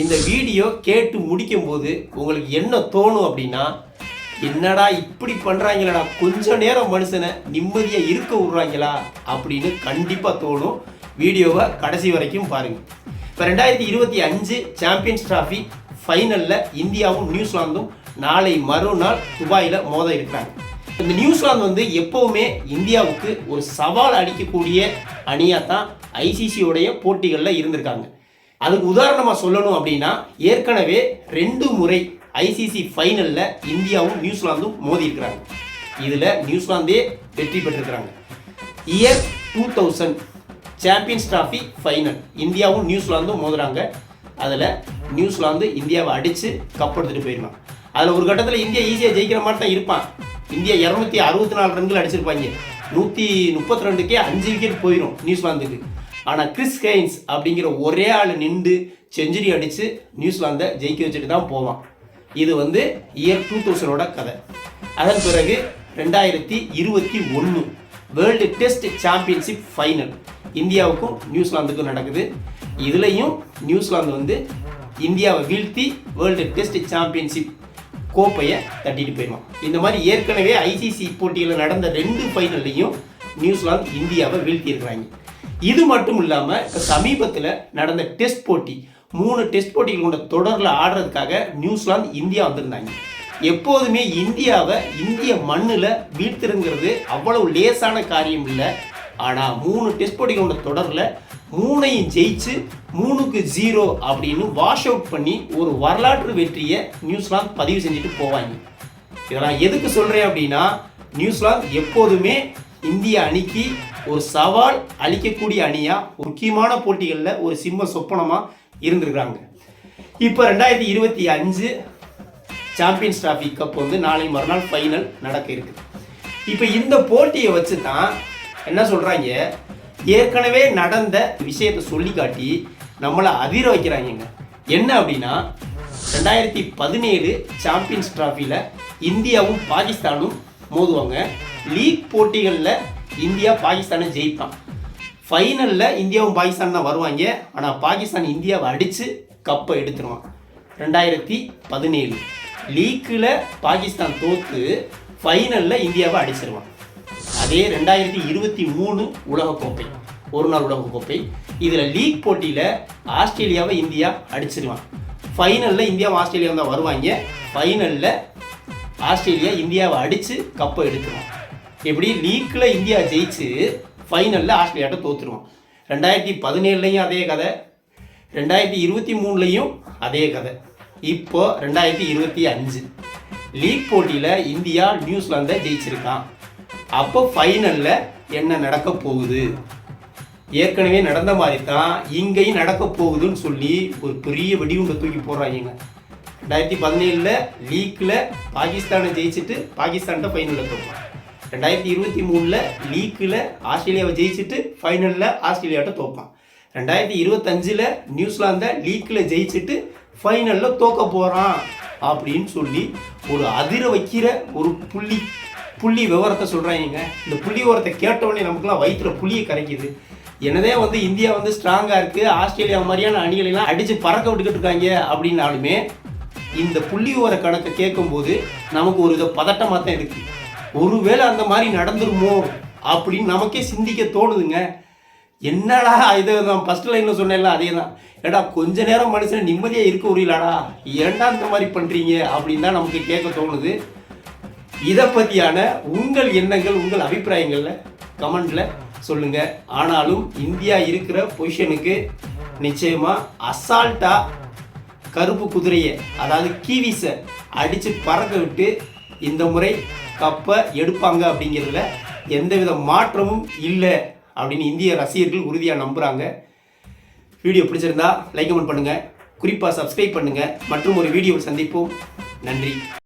இந்த வீடியோ கேட்டு முடிக்கும் போது உங்களுக்கு என்ன தோணும் அப்படின்னா என்னடா இப்படி பண்றாங்களடா கொஞ்ச நேரம் மனுஷனை நிம்மதியாக இருக்க விடுறாங்களா? அப்படின்னு கண்டிப்பாக தோணும். வீடியோவை கடைசி வரைக்கும் பாருங்கள் இப்போ ரெண்டாயிரத்தி இருபத்தி அஞ்சு சாம்பியன்ஸ் டிராஃபி ஃபைனலில் இந்தியாவும் நியூசிலாந்தும் நாளை மறுநாள் துபாயில் மோத இருக்கிறாங்க. இந்த நியூசிலாந்து வந்து எப்போவுமே இந்தியாவுக்கு ஒரு சவால் அளிக்கக்கூடிய அணியாக தான் ஐசிசியோடைய போட்டிகளில் இருந்திருக்காங்க. அதுக்கு உதாரணமாக சொல்லணும் அப்படின்னா ஏற்கனவே ரெண்டு முறை ஐசிசி ஃபைனலில் இந்தியாவும் நியூசிலாந்தும் மோதி இருக்கிறாங்க இதில் நியூசிலாந்தே வெற்றி பெற்றிருக்கிறாங்க. Year two thousand champions trophy final இந்தியாவும் நியூசிலாந்தும் மோதுறாங்க. அதில் நியூசிலாந்து இந்தியாவை அடித்து கப் எடுத்துகிட்டு போயிருந்தான் அதில் ஒரு கட்டத்தில் இந்தியா ஈஸியாக ஜெயிக்கிற மாதிரி தான் இருப்பான். இந்தியா இரநூத்தி அறுபத்தி நாலு ரன்கள் அடிச்சிருப்பாங்க. நூற்றி முப்பத்தி ரெண்டுக்கே அஞ்சு விக்கெட் போயிடும் நியூசிலாந்துக்கு. ஆனால் கிறிஸ் ஹெயின்ஸ் அப்படிங்கிற ஒரே ஆள் நின்று செஞ்சுரி அடித்து நியூசிலாந்தை ஜெயிக்க வச்சுட்டு தான் போவான். இது வந்து இயர் டூ தௌசண்டோட கதை. அதன் பிறகு ரெண்டாயிரத்தி இருபத்தி ஒன்று வேர்ல்டு டெஸ்ட் சாம்பியன்ஷிப் ஃபைனல் இந்தியாவுக்கும் நியூசிலாந்துக்கும் நடக்குது. இதுலேயும் நியூசிலாந்து வந்து இந்தியாவை வீழ்த்தி வேர்ல்டு டெஸ்ட் சாம்பியன்ஷிப் கோப்பையை தட்டிட்டு போயிடுவான். இந்த மாதிரி ஏற்கனவே ஐசிசி போட்டியில் நடந்த ரெண்டு ஃபைனல்லையும் நியூசிலாந்து இந்தியாவை வீழ்த்தியிருக்கிறாங்க. இது மட்டும் இல்லாமல் இப்போ சமீபத்தில் நடந்த டெஸ்ட் போட்டி மூணு டெஸ்ட் போட்டிகள் கொண்ட தொடரில் ஆடுறதுக்காக நியூசிலாந்து இந்தியா வந்திருந்தாங்க. எப்போதுமே இந்தியாவை இந்திய மண்ணில் வீழ்த்திருங்கிறது அவ்வளவு லேசான காரியம் இல்லை. ஆனால் மூணு டெஸ்ட் போட்டிகள் கொண்ட தொடரில் மூணையும் ஜெயிச்சு மூணுக்கு ஜீரோ அப்படின்னு வாஷ் அவுட் பண்ணி ஒரு வரலாற்று வெற்றியை நியூசிலாந்து பதிவு செஞ்சுட்டு போவாங்க. இதெல்லாம் எதுக்கு சொல்கிறேன் அப்படின்னா நியூசிலாந்து எப்போதுமே இந்திய அணிக்கு ஒரு சவால் அளிக்கக்கூடிய அணியாக முக்கியமான போட்டிகளில் ஒரு சிம்ம சொப்பனமாக இருந்திருக்கிறாங்க. இப்போ ரெண்டாயிரத்தி இருபத்தி அஞ்சு சாம்பியன்ஸ் டிராஃபி கப் வந்து நாளை மறுநாள் ஃபைனல் நடக்க இருக்குது. இப்போ இந்த போட்டியை வச்சு தான் என்ன சொல்கிறாங்க ஏற்கனவே நடந்த விஷயத்தை சொல்லி காட்டி நம்மளை அதிர வைக்கிறாங்கங்க. என்ன அப்படின்னா ரெண்டாயிரத்தி பதினேழு சாம்பியன்ஸ் டிராஃபியில் இந்தியாவும் பாகிஸ்தானும் மோதுவாங்க. லீக் போட்டிகளில் இந்தியா பாகிஸ்தானை ஜெயிப்பான். ஃபைனலில் இந்தியாவும் பாகிஸ்தான் தான் வருவாங்க. ஆனால் பாகிஸ்தான் இந்தியாவை அடித்து கப்பை எடுத்துருவான். ரெண்டாயிரத்தி பதினேழு. லீக்கில் பாகிஸ்தான் தோற்று ஃபைனலில் இந்தியாவை அடிச்சிருவான். அதே ரெண்டாயிரத்தி இருபத்தி மூணு உலகக்கோப்பை. ஒரு நாள் உலகக்கோப்பை. இதில் லீக் போட்டியில் ஆஸ்திரேலியாவை இந்தியா அடிச்சிருவான். ஃபைனலில் இந்தியாவும் ஆஸ்திரேலியாவும் தான் வருவாங்க. ஃபைனலில் ஆஸ்திரேலியா இந்தியாவை அடித்து கப்பை எடுத்துருவான். எப்படி லீக்கில் இந்தியா ஜெயிச்சு ஃபைனலில் ஆஸ்திரேலியாட்ட தோற்றுருவான் ரெண்டாயிரத்தி பதினேழுலையும் அதே கதை. ரெண்டாயிரத்தி இருபத்தி மூணுலையும் அதே கதை. இப்போ ரெண்டாயிரத்தி இருபத்தி அஞ்சு. லீக் போட்டியில் இந்தியா நியூசிலாந்தை ஜெயிச்சிருக்கான். அப்போ ஃபைனலில் என்ன நடக்க போகுது? ஏற்கனவே நடந்த மாதிரி தான் இங்கேயும் நடக்க போகுதுன்னு சொல்லி ஒரு பெரிய வெடிகுண்டை தூக்கி போடுறாங்க ரெண்டாயிரத்தி பதினேழில் லீக்கில் பாகிஸ்தானை ஜெயிச்சுட்டு பாகிஸ்தான்கிட்ட ஃபைனலில் தோப்பான் ரெண்டாயிரத்தி இருபத்தி மூணில் லீக்கில் ஆஸ்திரேலியாவை ஜெயிச்சுட்டு ஃபைனலில் ஆஸ்திரேலியாட்ட தோப்பான். ரெண்டாயிரத்தி இருபத்தஞ்சில் நியூசிலாந்தை லீக்கில் ஜெயிச்சுட்டு ஃபைனலில் தோக்க போகிறான் அப்படின்னு சொல்லி ஒரு அதிர வைக்கிற ஒரு புள்ளி புள்ளி விவரத்தை சொல்கிறாங்க இந்த புள்ளி விவரத்தை கேட்டவொடனே நமக்குலாம் வயிற்றுல புள்ளியை கரைக்குது. என்னதே வந்து இந்தியா வந்து ஸ்ட்ராங்காக இருக்குது ஆஸ்திரேலியா மாதிரியான அணிகளெல்லாம் அடித்து பறக்க விட்டுக்கிட்டு இருக்காங்க அப்படின்னாலுமே இந்த புள்ளி விவர கணக்கை கேட்கும்போது நமக்கு ஒரு இதை பதட்டமாக தான் இருக்குது ஒருவேளை அந்த மாதிரி நடந்துருமோ அப்படின்னு நமக்கே சிந்திக்க தோணுதுங்க. என்னடா இதை நான் ஃபர்ஸ்ட் லைனில் சொன்னேன்ல அதே தான் ஏடா கொஞ்ச நேரம் மனுஷன் நிம்மதியாக இருக்க முடியலடா. ஏன்டா இந்த மாதிரி பண்ணுறீங்க அப்படின்னு தான் நமக்கு கேட்க தோணுது. இதை பற்றியான உங்கள் எண்ணங்கள் உங்கள் அபிப்பிராயங்களில் கமெண்டில் சொல்லுங்கள் ஆனாலும் இந்தியா இருக்கிற பொசிஷனுக்கு நிச்சயமாக அசால்ட்டாக கருப்பு குதிரையை அதாவது கீவிஸை அடித்து பறக்க விட்டு இந்த முறை கப்பை எடுப்பாங்க அப்படிங்கிறதுல எந்தவித மாற்றமும் இல்லை அப்படின்னு இந்திய ரசிகர்கள் உறுதியாக நம்புகிறாங்க வீடியோ பிடிச்சிருந்தா லைக் கமெண்ட் பண்ணுங்கள் குறிப்பாக சப்ஸ்கிரைப் பண்ணுங்கள் மற்றும் ஒரு வீடியோவில் சந்திப்போம். நன்றி.